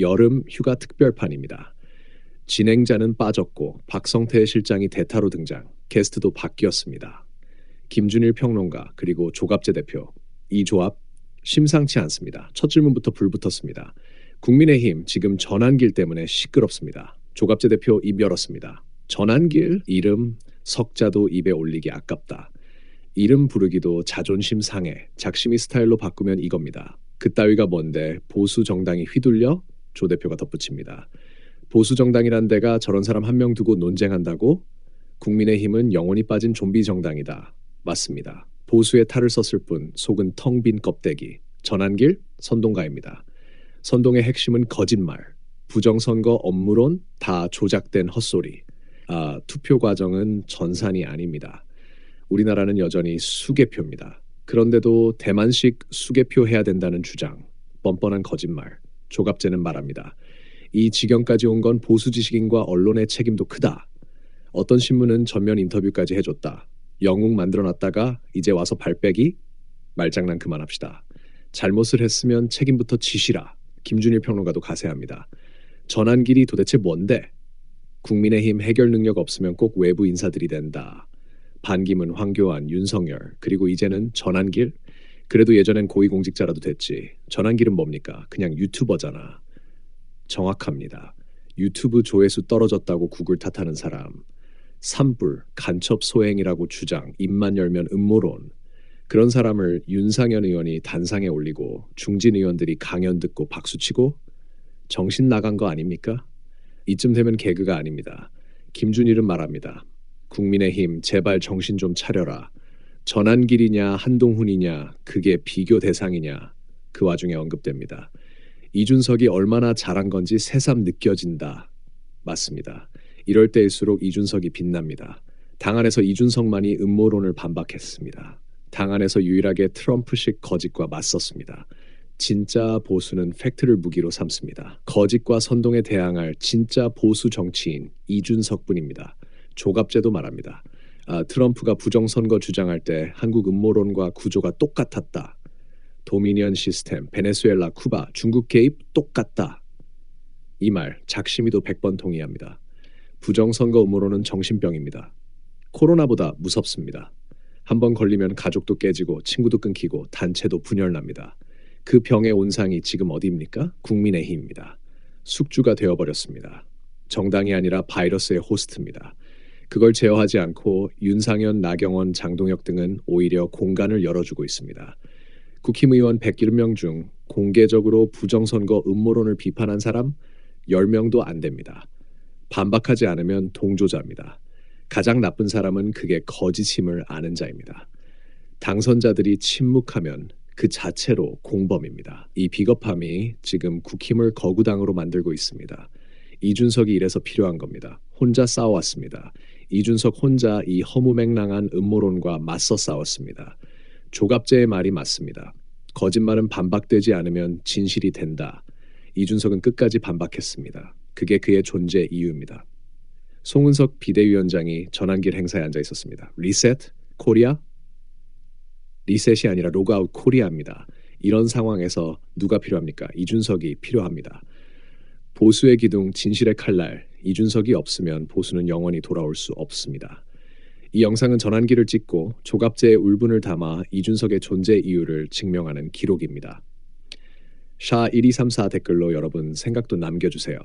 여름 휴가 특별판입니다. 진행자는 빠졌고 박성태 실장이 대타로 등장, 게스트도 바뀌었습니다. 김준일 평론가 그리고 조갑재 대표 이 조합 심상치 않습니다. 첫 질문부터 불붙었습니다. 국민의힘 지금 전환길 때문에 시끄럽습니다. 조갑재 대표 입 열었습니다. 전환길 이름 석자도 입에 올리기 아깝다. 이름 부르기도 자존심 상해. 작심이 스타일로 바꾸면 이겁니다. 그 따위가 뭔데 보수 정당이 휘둘려 조 대표가 덧붙입니다. 보수 정당이란 데가 저런 사람 한 명 두고 논쟁한다고? 국민의힘은 영혼이 빠진 좀비 정당이다. 맞습니다. 보수의 탈을 썼을 뿐 속은 텅 빈 껍데기. 전환길 선동가입니다. 선동의 핵심은 거짓말, 부정선거 업무론 다 조작된 헛소리. 아, 투표 과정은 전산이 아닙니다. 우리나라는 여전히 수개표입니다. 그런데도 대만식 수개표 해야 된다는 주장, 뻔뻔한 거짓말. 조갑재는 말합니다. 이 지경까지 온 건 보수 지식인과 언론의 책임도 크다. 어떤 신문은 전면 인터뷰까지 해줬다. 영웅 만들어놨다가 이제 와서 발빼기? 말장난 그만합시다. 잘못을 했으면 책임부터 지시라. 김준일 평론가도 가세합니다. 전환길이 도대체 뭔데? 국민의힘 해결 능력 없으면 꼭 외부 인사들이 된다. 반기문, 황교안, 윤석열, 그리고 이제는 전환길? 그래도 예전엔 고위공직자라도 됐지. 전환길은 뭡니까? 그냥 유튜버잖아. 정확합니다. 유튜브 조회수 떨어졌다고 구글 탓하는 사람. 산불, 간첩 소행이라고 주장, 입만 열면 음모론. 그런 사람을 윤상현 의원이 단상에 올리고 중진 의원들이 강연 듣고 박수치고 정신 나간 거 아닙니까? 이쯤 되면 개그가 아닙니다. 김준일은 말합니다. 국민의힘 제발 정신 좀 차려라. 전환길이냐 한동훈이냐 그게 비교 대상이냐 그 와중에 언급됩니다. 이준석이 얼마나 잘한 건지 새삼 느껴진다. 맞습니다. 이럴 때일수록 이준석이 빛납니다. 당 안에서 이준석만이 음모론을 반박했습니다. 당 안에서 유일하게 트럼프식 거짓과 맞섰습니다. 진짜 보수는 팩트를 무기로 삼습니다. 거짓과 선동에 대항할 진짜 보수 정치인 이준석뿐입니다. 조갑제도 말합니다. 아, 트럼프가 부정선거 주장할 때 한국 음모론과 구조가 똑같았다. 도미니언 시스템, 베네수엘라, 쿠바, 중국 개입 똑같다. 이 말 작심이도 100번 동의합니다. 부정선거 음모론은 정신병입니다. 코로나보다 무섭습니다. 한번 걸리면 가족도 깨지고 친구도 끊기고 단체도 분열납니다. 그 병의 온상이 지금 어디입니까? 국민의힘입니다. 숙주가 되어버렸습니다. 정당이 아니라 바이러스의 호스트입니다. 그걸 제어하지 않고 윤상현, 나경원, 장동혁 등은 오히려 공간을 열어주고 있습니다. 국힘의원 101명 중 공개적으로 부정선거 음모론을 비판한 사람 10명도 안 됩니다. 반박하지 않으면 동조자입니다. 가장 나쁜 사람은 그게 거짓임을 아는 자입니다. 당선자들이 침묵하면 그 자체로 공범입니다. 이 비겁함이 지금 국힘을 거구당으로 만들고 있습니다. 이준석이 이래서 필요한 겁니다. 혼자 싸워왔습니다. 이준석 혼자 이 허무맹랑한 음모론과 맞서 싸웠습니다. 조갑재의 말이 맞습니다. 거짓말은 반박되지 않으면 진실이 된다. 이준석은 끝까지 반박했습니다. 그게 그의 존재 이유입니다. 송은석 비대위원장이 전환길 행사에 앉아 있었습니다. 리셋 코리아 리셋이 아니라 로그아웃 코리아입니다. 이런 상황에서 누가 필요합니까? 이준석이 필요합니다. 보수의 기둥 진실의 칼날 이준석이 없으면 보수는 영원히 돌아올 수 없습니다. 이 영상은 전환기를 찍고 조갑제의 울분을 담아 이준석의 존재 이유를 증명하는 기록입니다. 샤 1234 댓글로 여러분 생각도 남겨주세요.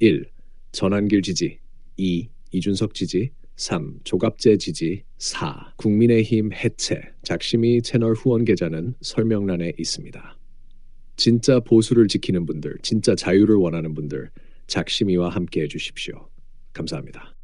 1. 전환길 지지 2. 이준석 지지 3. 조갑제 지지 4. 국민의힘 해체 작심이 채널 후원 계좌는 설명란에 있습니다. 진짜 보수를 지키는 분들, 진짜 자유를 원하는 분들 작심이와 함께 해주십시오. 감사합니다.